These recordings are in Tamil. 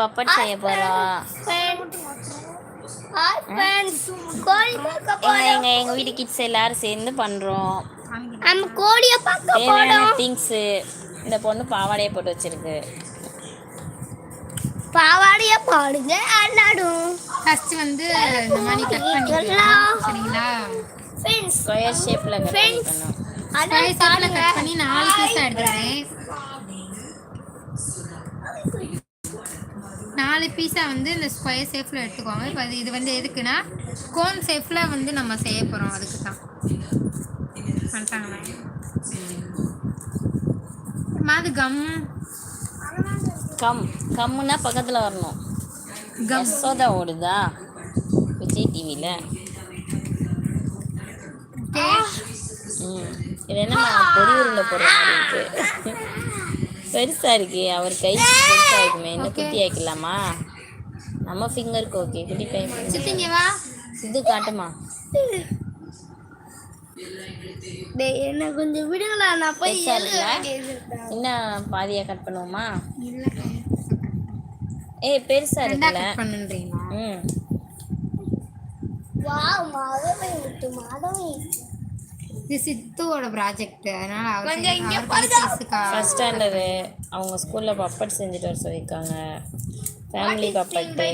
பப்பட் செய்ய பார்க்க எங்க எங்க வீட்டு கிட்ஸ் எல்லாரும் சேர்ந்து பண்றோம். நம்ம கோழிய பார்க்க போறோம். திங்ஸ் இந்த பொண்ணு பாவாடையை போட்டு வச்சிருக்கு. பாவாடைய பாடுங்க ஆடாடும் ஃபர்ஸ்ட் வந்து இந்த மாதிரி கட் பண்ணிக்கலாம் சரிங்களா? ஃப்ரெண்ட்ஸ் ஸ்கொயர் ஷேப்ல கட் Friends. பண்ணிக்கணும். அதான் ஸ்கொயர் ஷேப்ல பாருங்க. கட் பண்ணி நாலு பீஸா எடுத்துக்கிறேன் நாலு பீஸா வந்து இந்த ஸ்கொயர் ஷேப்ல எடுத்துக்கோங்க. இப்போ இது- இது வந்து எதுக்குன்னா கோன் ஷேப்ல வந்து நம்ம செய்ய போறோம் அதுக்கு தான் பண்ணிட்டாங்களா மாது கம் கம் கம்முன்னா பக்கத்துல வரணும். கம் யசோதா ஓடுதா? விஜய் ஓகே ம். இது என்ன பொடி உருண்டை போடுற மாதிரி இருக்கு. பெருசா இருக்கு அவர் கை பெருசா இருக்குமே. இன்னும். குட்டி ஆக்கலாமா நம்ம ஃபிங்கருக்கு ஓகே குட்டி பையன். சித்திங்க வா சித்து காட்டுமா? டேய் என்ன கொஞ்சம் விடுங்களா? நான் போய். இன்னும் பாதியா கட் பண்ணுவோமா? ஏய் பெருசா கட் பண்ணுன்றீங்களா? ம். வாவ் மாதவை விட்டு மாதவை இது சித்துவோட ப்ராஜெக்ட் அதனால ஃபர்ஸ்ட் ஸ்டாண்டர்டு அவங்க ஸ்கூலில் பப்பட் செஞ்சுட்டு வர சொல்லியிருக்காங்க. Family puppet.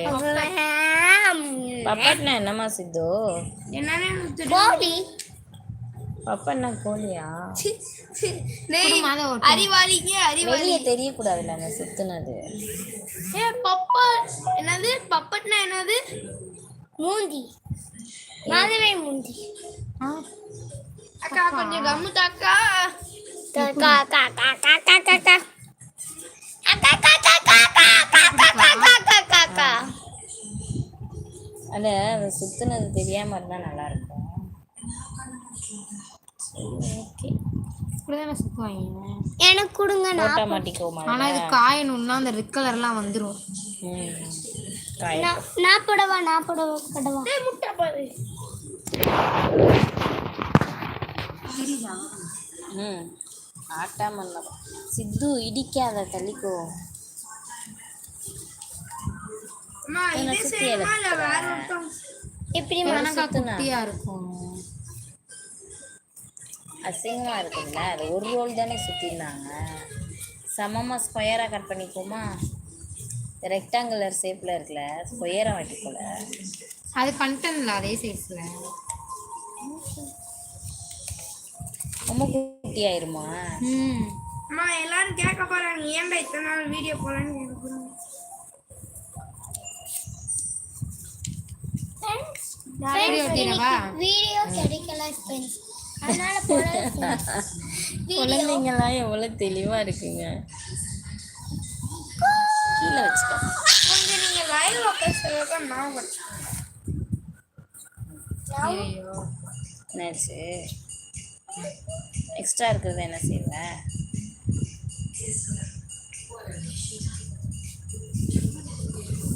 பப்பட்னா என்னம்மா சித்து? கோழி பப்பட்னா கோழியா. அறிவாளிங்க அறிவாளி. தெரியக்கூடாதுல்ல அந்த சுத்துனது. ஏ பப்பா என்னது? பப்பட்னா என்னது? மூந்தி. மாதவை மூந்தி. ஆ, அக்கா கொஞ்சம் கம்மு தாக்கா காக்கா காக்கா காக்கா காக்கா அந்த அந்த சுத்துனது தெரியாம இருந்தா நல்லா இருக்கும் ஓகே இப்படிதானே சுத்துவாங்க எனக்கு கொடுங்க போட்டா நான் மாட்டிக்கோமா ஆனா இது காயணும்னா அந்த ரெட் கலர்லாம் வந்துரும் ம் காய நான் நான் போடவா நான் போடவா போடவா முட்டை பாரு ம். ஆட்டாம இருந்தா சித்து இடிக்காத தள்ளிக்கோ. சுத்தி எப்படி குட்டியா இருக்கும் அசிங்கமா இருக்குல்ல அது ஒரு ரோல் தானே சுத்திருந்தாங்க. சமமா ஸ்கொயரா கட் பண்ணிப்போமா ரெக்டாங்குலர் ஷேப்ல இருக்குல்ல. ஸ்கொயரா வாட்டி போல அது பண்ணிட்டேன்ல அதே சைஸ்ல ரொம்ப குட்டி ஆயிருமா ம். அம்மா எல்லாரும் கேட்க போறாங்க. ஏன்டா இத்தனை நாள் வீடியோ போலன்னு வீடியோ கிடைக்கல. ஃப்ரெண்ட்ஸ் அதனால குழந்தைங்களாம் எவ்வளவு தெளிவா இருக்குங்க. கீழே வச்சுக்கோ. நீங்க லைவ்ல பேசுறத நான் ஐயோ என்னாச்சு எக்ஸ்ட்ரா இருக்கிறது என்ன செய்வ?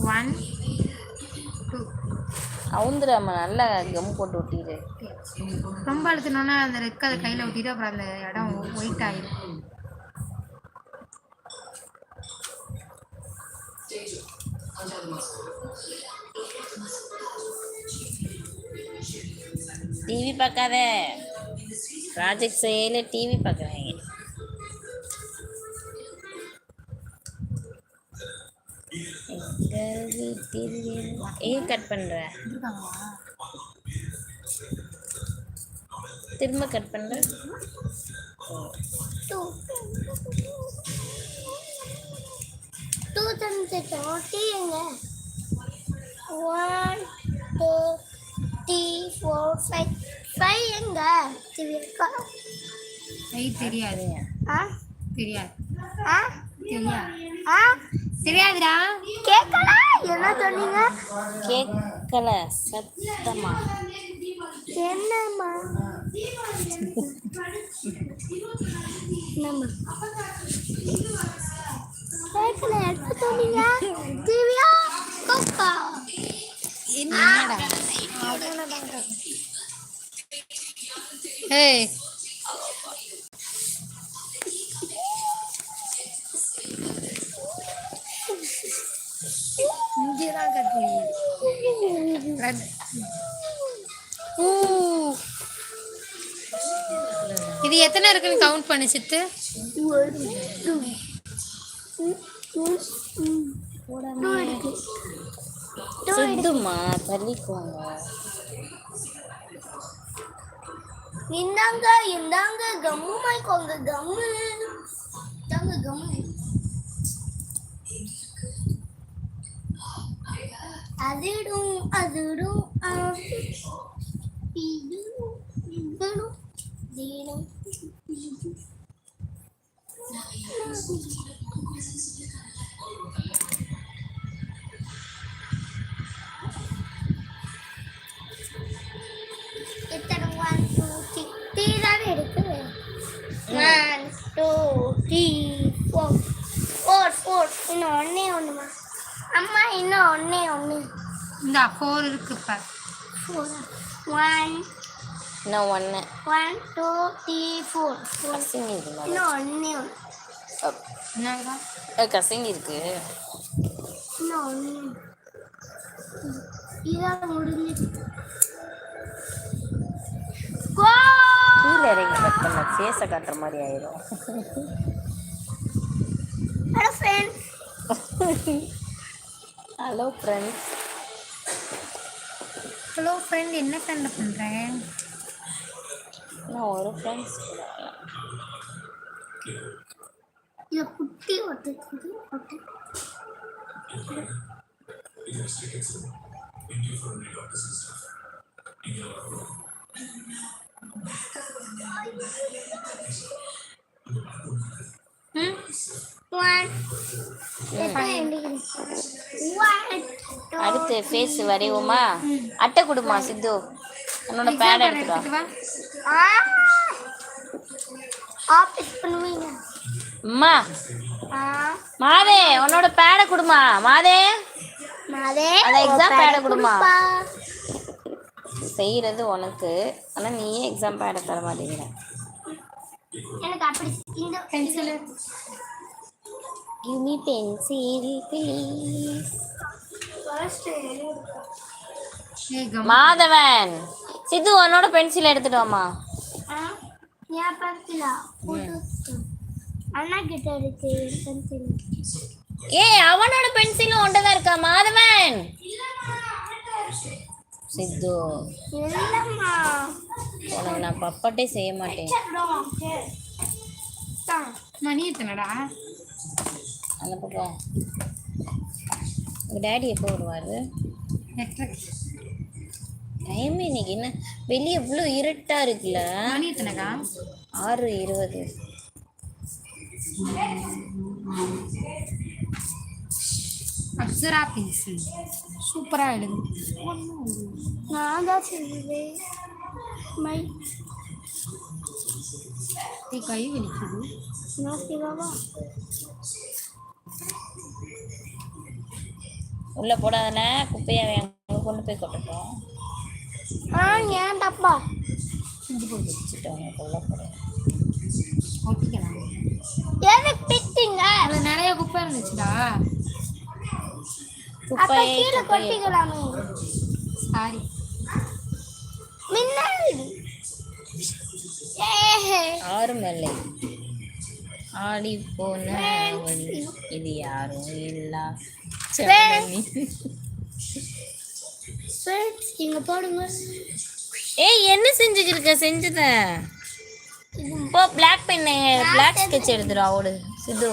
ஒன் டூ அவுந்துடாம நல்லா கம் போட்டு ஒட்டிடு ரொம்ப அழுத்தினோன்னா அந்த ரெட் கலர் கையில் ஒட்டிட்டு அப்புறம் அந்த இடம் ஒயிட் ஆயிடும் டிவி பார்க்காத. ப்ராஜெக்ட் செய்யல டிவி பார்க்குறாங்க ஏன் கட் பண்ற திரும்ப கட் பண்ற டூ டூ தம்பி எங்க one two three four five five எங்க? ஐ தெரியாது. ஆ? தெரியாது. ஆ? தெரியாது ஆ? தெரியாதுடா. கேட்கல என்ன சொன்னீங்க? கேட்கல சத்தமா. என்னம்மா? என்னம்மா? கேட்கல என்ன சொன்னீங்க? திவ்யா கொக்கா. என்னடா? ஏய் இங்கேதான் கத்தி இது எத்தனை இருக்குன்னு கவுண்ட் பண்ணு சித்து? சித்துமா தள்ளிக்குவாங்க இந்தாங்க இந்தாங்க கம்மு மாய்க்கோங்க கம்மு. தாங்க கம்மு. அதிடும் அதிடும் இதிடும் இந்த ஃபோர் இருக்கு இப்ப. ஃபோர் ஒன் இன்னும் ஒன்று one two three four four இன்னும் ஒன்று என்னடா கசிங்க இருக்கு. இன்னும் ஒன்று இதான் முடிஞ்சு கோ கீழே இறங்கி பண்ண ஃபேஸை காட்டுற மாதிரி ஆயிரும். Hello friends hello friends hello friend என்ன ஃப்ரெண்ட் பண்ணுறேன் நான் ஒரு ஃப்ரெண்ட்ஸ் இதை குட்டி ஒட்டு. One. அடுத்து ஃபேஸ் வரைவோமா அட்டை கொடுமா சித்து உன்னோட பேட் எடுத்துடா பண்ணுவீங்க. அம்மா. மாதே உன்னோட பேடை கொடுமா மாதே. மாதே உன் pad பேரை கொடுமா. செய்கிறது உனக்கு. ஆனால் நீயே எக்ஸாம் பேடை தர மாட்டேங்கிற. எனக்கு அப்படி இந்த pencil give me pencil please come Madhavan Sidhu உன்னோட பென்சில் எடுத்துட்டு வாமா அண்ணா கிட்ட இருக்கு பென்சில் ஏய் அவனோட பென்சிலும் ஒன்றதான் இருக்கா மாதவன்? சித்து. உனக்கு நான் பப்பட்டே செய்ய மாட்டேன். மணி எத்தனடா? அந்த பக்கம். உங்கள் டேடி எப்போ வருவார்? டைம் இன்னைக்கு என்ன? வெளியே இவ்வளோ இருட்டாக இருக்குல்ல? மணி எத்தனைக்கா? ஆறு இருபது. அப்சரா பென்சில் சூப்பராக எழுது. நான் தான் செய்வேன் மை நீ கை வலிக்குது. நான் செய்வாவா உள்ளே போடாதானே குப்பையை கொண்டு போய் கொட்டட்டும். ஆ ஏன் தப்பா? இது போட்டு எதுக்கு அதில் நிறைய குப்பை இருந்துச்சுடா. அப்ப கீழே கொட்டிக்கலாமே சாரி மின்னல் இல்லை ஆடி போன இது யாரும் இல்லா. இங்க போடுங்க. ஏய் என்ன செஞ்சுக்கிருக்க? செஞ்சத. போ பிளாக் பென் பிளாக் ஸ்கெட்ச் எடுத்துட்டு வா ஓடு. சித்து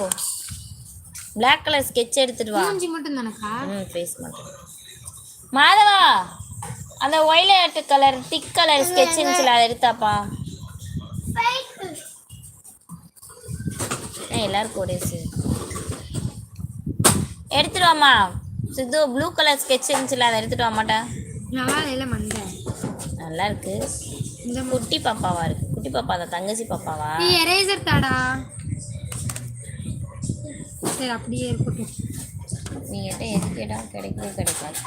பிளாக் கலர் ஸ்கெட்ச் எடுத்துட்டு வா. மூஞ்சி மட்டும் தானக்கா? ம் ஃபேஸ் மட்டும். மாதவா அந்த violet colour thick colour sketch இருந்துச்சுல அதை எடுத்தாப்பா. எல்லாருக்கும் ஒரே சரி எடுத்துட்டு வாமா சித்து ப்ளூ கலர் ஸ்கெட்ச் இருந்துச்சுல அதை எடுத்துட்டு வா மாட்டா நல்லா இல்லை மண்டை. நல்லா இருக்கு இந்த குட்டி பாப்பாவா இருக்கு. குட்டி பாப்பா அந்த தங்கச்சி பாப்பாவா? எரேசர் தாடா. சரி அப்படியே இருக்கட்டும். நீ கிட்ட எது கேட்டா கிடைக்கவே கிடைக்காது.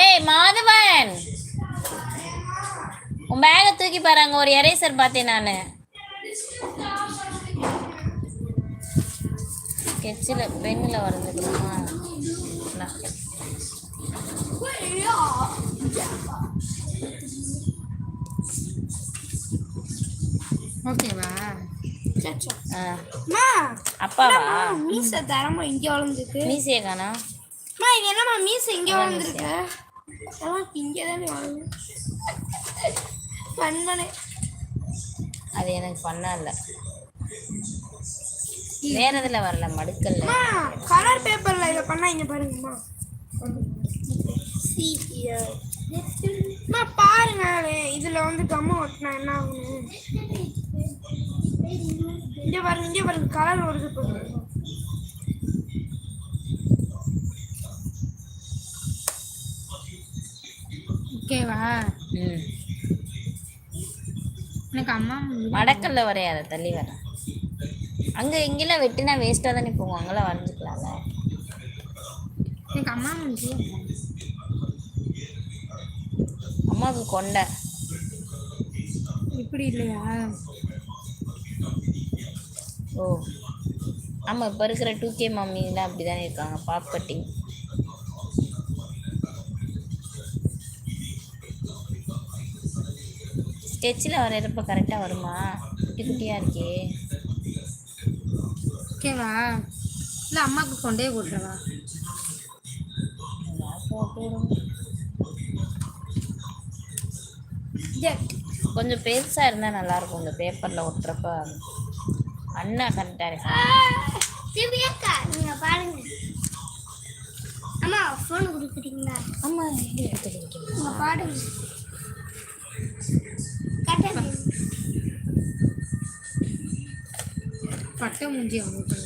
ஏய் மாதவன்! உன் பேகை தூக்கி பாரு அங்க ஒரு எரேசர் பார்த்தேன் நான். ஸ்கெட்சில் பென்னில் வரைஞ்சிக்கலாமா இந்தா. ஓகேவா? சச்சா ஆ. அம்மா அப்பாவா? மீச தரமா இங்க வளர்ந்துருக்கு? மீசிய காணா? அம்மா இது என்னம்மா மீச இங்க வளர்ந்துருக்கு? அதெல்லாம் இங்க தானே வளர்ந்து பண்ணனே அது எனக்கு பண்ணல. வேற இதில் வரல மடுக்கல்ல. கலர் பேப்பர்ல இத பண்ணா இங்க பாருங்கம்மா. அம்மா பாருங்க இதுல வந்து கம்மு ஒட்டினா என்ன ஆகும் இங்க பாருங்க இங்க பாருங்க கலர் வருது பாருங்க ஓகேவா? ம். எனக்கு அம்மா மடக்கல்ல வரையாத தள்ளி வர. அங்கே இங்கெல்லாம் வெட்டினா வேஸ்ட்டாக தானே போகும் அங்கெல்லாம் வரைஞ்சிக்கலாம்ல. எனக்கு அம்மா அம்மாவுக்கு கொண்டை. இப்படி இல்லையா? ஓ. ஆமாம் இப்போ இருக்கிற டூ கே மம்மிலாம் அப்படி தானே இருக்காங்க பாப் கட்டிங். ஸ்கெட்சில் வரைகிறப்ப கரெக்டாக வருமா? குட்டி குட்டியாக இருக்கே. ஓகேவா? இல்லை அம்மாவுக்கு கொண்டே போட்டுருவா போட்டு கொஞ்சம் பெருசாக இருந்தால் நல்லாயிருக்கும். இந்த பேப்பரில் ஒட்டுறப்ப அண்ணா கரெக்டாக இருக்கு திவ்யாக்கா நீங்க பாருங்க அம்மா ஃபோன் கொடுக்குறீங்களா ஆமாம் எடுத்து நீங்க பாடுங்க கரெக்டா பட்டை மூஞ்சி அவங்களுக்கு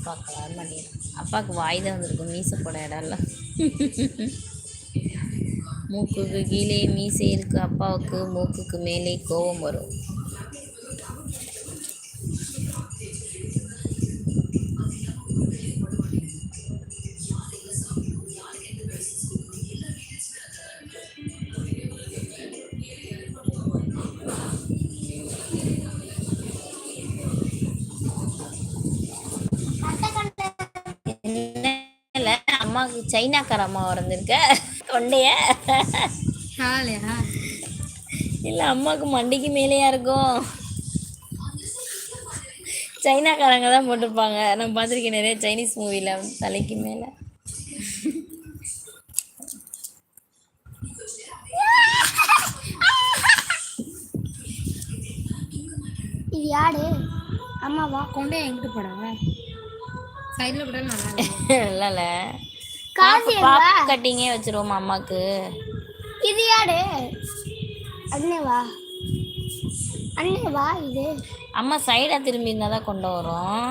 அப்பாவுக்கு வியூஸ் பார்க்க வர அப்பாவுக்கு வாய் தான் வந்திருக்கும் மீசை போட இடம்லாம் மூக்குக்கு கீழே மீசை இருக்கு அப்பாவுக்கு மூக்குக்கு மேலே கோபம் வரும். சைனாக்கார அம்மா வந்திருக்க கொண்டைய ஹாலையா? இல்லை அம்மாவுக்கு மண்டிக்கு மேலேயா இருக்கும். சைனாக்காரங்க தான் போட்டிருப்பாங்க. நான் பார்த்துருக்கேன் நிறைய சைனீஸ் மூவியில் தலைக்கு மேலே. இது யாரு? அம்மாவா? கொண்டே எங்கிட்டு போட சைடில் கூட நல்லா காசு பாப் கட்டிங்கே வச்சிருவோமா அம்மாவுக்கு இது யாரு? அண்ணேவா அண்ணேவா இது. அம்மா சைடாக திரும்பி இருந்தால் தான் கொண்டு வரும்.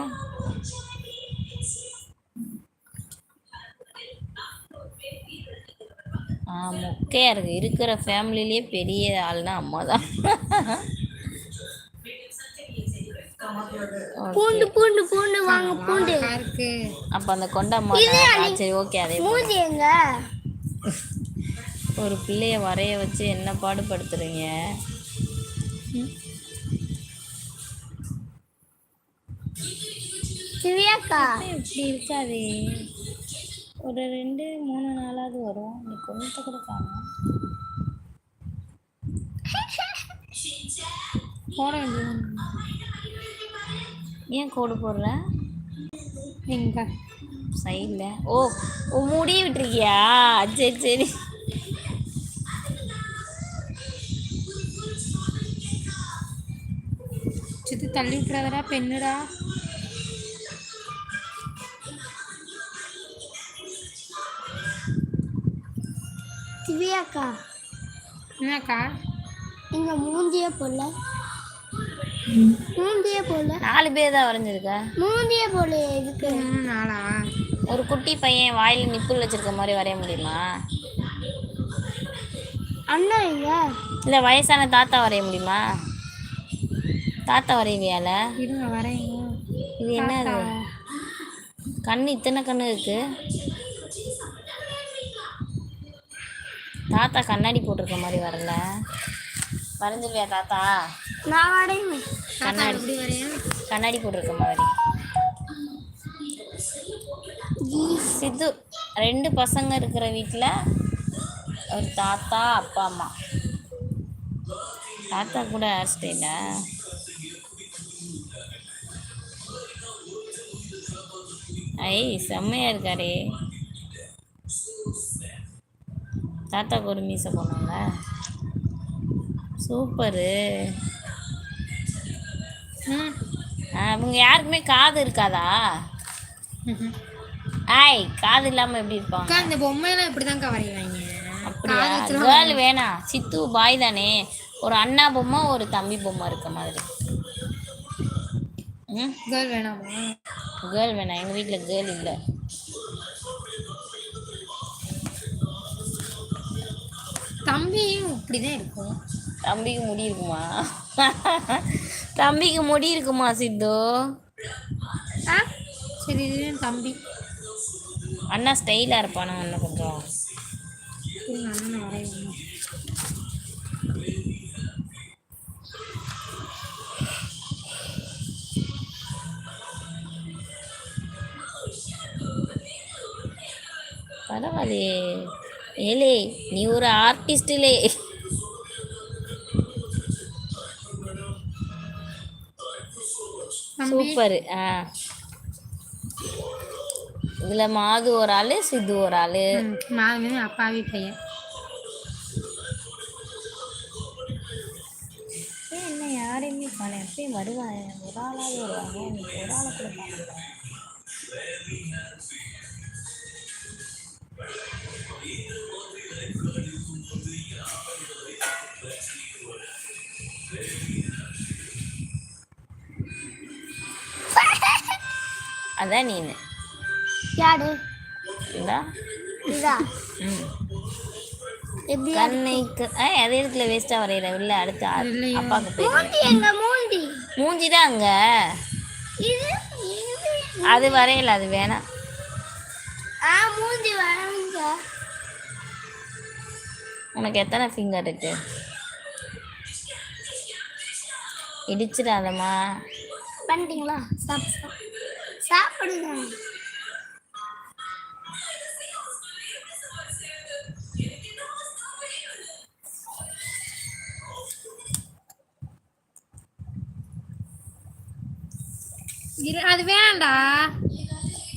ஆ மொக்கையாக இருக்குது இருக்கிற ஃபேமிலிலேயே பெரிய ஆள்னா அம்மா தான் பூண்டு பூண்டு பூண்டு வாங்க பூண்டு. இருக்கு. அப்போ அந்த கொண்ட. ஆ, சரி ஓகே அதே. மூஞ்சி எங்க? ஒரு பிள்ளைய வரைய வச்சு என்ன பாடுபடுத்துறீங்க? திவ்யாக்கா. இப்படி இருக்காதே. ஒரு ரெண்டு மூணு நாளாவது வரும். நீ கொஞ்சத்தை கூட காணும். போட வேண்டியது ஏன் கோடு போடுற எங்க? சைடில். ஓ ஓ முடி விட்டுருக்கியா? சரி சரி. சுத்தி தள்ளி விட்டுறவரா பெண்ணுடா. திவ்யாக்கா. என்னக்கா? எங்கள் மூஞ்சியே போடல. மூஞ்சியே போடல நாலு பேர் தான் வரைஞ்சிருக்க. மூஞ்சியே போடல இதுக்கு நாளா ஒரு குட்டி பையன் வாயில் நிப்புல் வச்சிருக்க மாதிரி வரைய முடியுமா? அண்ணா எங்க? இல்லை வயசான தாத்தா வரைய முடியுமா? தாத்தா வரைவியால? இருங்க வரேன் இது என்ன இது கண்ணு இத்தனை கண்ணு இருக்கு? தாத்தா கண்ணாடி போட்டிருக்க மாதிரி வரல. வரைஞ்சிருவியா தாத்தா? நான் வரையுமே கண்ணாடி. கண்ணாடி போட்டிருக்க மாதிரி. சித்து ரெண்டு பசங்க இருக்கிற வீட்டில் ஒரு தாத்தா அப்பா அம்மா. தாத்தா கூட ஹேர் ஸ்டைலா? ஐ செம்மையா இருக்காரே. தாத்தாக்கு ஒரு மீசை போனாங்க சூப்பரு. ம். அவங்க யாருக்குமே காது இருக்காதா? ஆய் காது இல்லாம எப்படி இருப்பாங்க? இந்த பொம்மையெல்லாம் இப்படிதான்க்கா வரைவாங்க அப்படியா? கேர்ள் வேணாம் சித்து பாய் தானே. ஒரு அண்ணா பொம்மை ஒரு தம்பி பொம்மை இருக்க மாதிரி. ம். கேர்ள் வேணாமா? கேர்ள் வேணாம் எங்கள் வீட்டில் கேர்ள் இல்லை. தம்பியும் இப்படிதான் இருக்கும். தம்பிக்கு முடி இருக்குமா? தம்பிக்கு முடி இருக்குமா சித்து? ஆ? சரி இது தம்பி. அண்ணா ஸ்டைலாக இருப்பானா அண்ணன் கொஞ்சம்? அண்ணனை வரையணும் பரவாயில்லையே. ஏலே நீ ஒரு ஆர்டிஸ்டிலே சூப்பர். ஆ. இதில் மாது ஒரு ஆள் சித்து ஒரு ஆள். ம், நான் வந்து அப்பாவி பையன். என்ன யாரையுமே காண எப்பயும் வருவாங்க. ஒரு ஆளாவது வருவாங்க. நீ ஒரு ஆளை கூட காணல அதான் நீனு. யாரு? இதா ம். எப்படி கண்ணைக்கு ஆ அது இடத்துல வேஸ்ட்டாக வரைகிற இல்லை அடுத்து. அப்பாவுக்கு போய் மூஞ்சி எங்க? மூஞ்சி. தான் அங்கே. அது வரையல அது வேணாம். ஆ மூஞ்சி வரங்க உனக்கு எத்தனை ஃபிங்கர் இருக்கு? இடிச்சிடாதம்மா. பண்ணிட்டீங்களா. சாப்பிடுங்க. அது வேணாம்டா.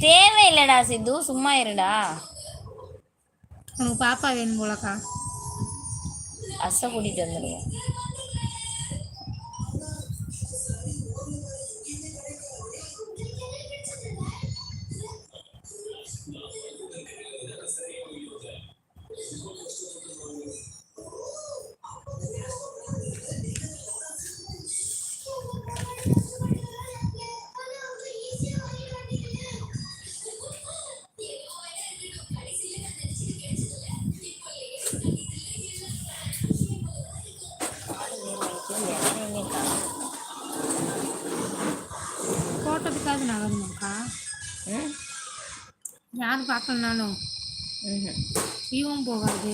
தேவையில்லடா சித்து சும்மா இருடா. உனக்கு பாப்பா வேணும் போலக்கா. அசை கூட்டிகிட்டு வந்துடுவோம் ஃபோட்டோத்துக்காவது நகரணும்க்கா யார் பார்க்கலனாலும். வியூவும் போகாது.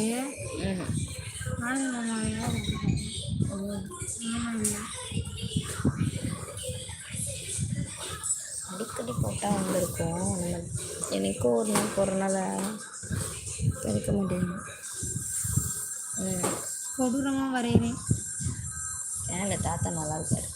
ஆனந்த மாமாவையா ம். ஆமாம் இல்லை அடிக்கடி போட்டால் வந்திருக்கும். நம்ம எனக்கும் ஒரு நாள் போடுறனால கிடைக்க மாட்டேங்குது கொடூரமாக வரைகிறேன் ஏங்க தாத்தா நல்லா இருக்காரு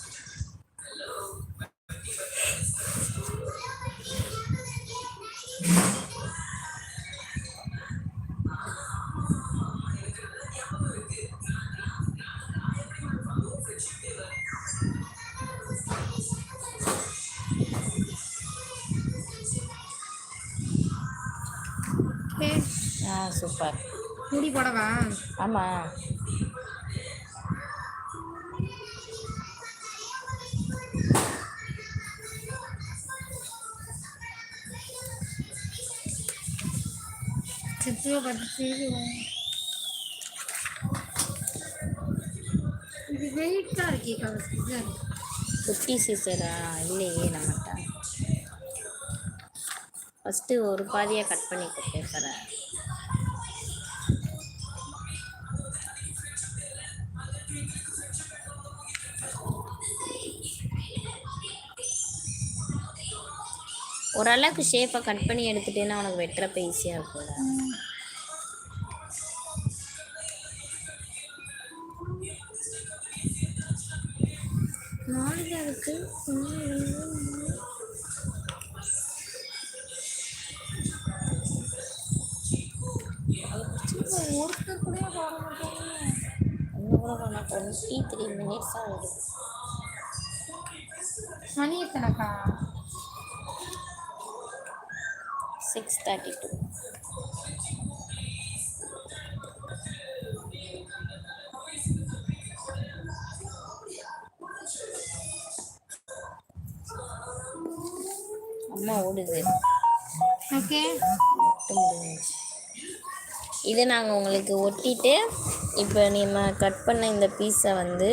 சூப்பர். முடி போடவா? ஆமாம் சித்தியை பார்த்து இது வெயிட்டாக இருக்கே கவசம் குட்டி சீசரா இல்லையே நம்மகிட்ட ஃபஸ்ட்டு ஒரு பாதியாக கட் பண்ணிக்க பேப்பரை ஓரளவுக்கு ஷேப்பை கட் பண்ணி எடுத்துட்டேன்னா உனக்கு வெட்டுறப்ப ஈஸியாக இருக்கும்ல சிக்ஸ் தேர்ட்டி டூ அம்மா ஓடுது. ஓகே. இதை நாங்கள் உங்களுக்கு ஒட்டிட்டு இப்போ நம்ம கட் பண்ண இந்த பீஸை வந்து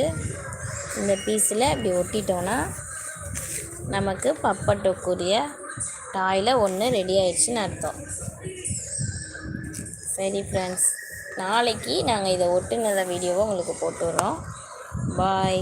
இந்த பீஸில் இப்படி ஒட்டிட்டோன்னா நமக்கு பப்பட்டோக்குரிய டாயில் ஒன்று ரெடி ஆயிடுச்சுன்னு அர்த்தம். சரி ஃப்ரெண்ட்ஸ் நாளைக்கு நாங்கள் இதை ஒட்டுனதை வீடியோவை உங்களுக்கு போட்டுடுறோம் பாய்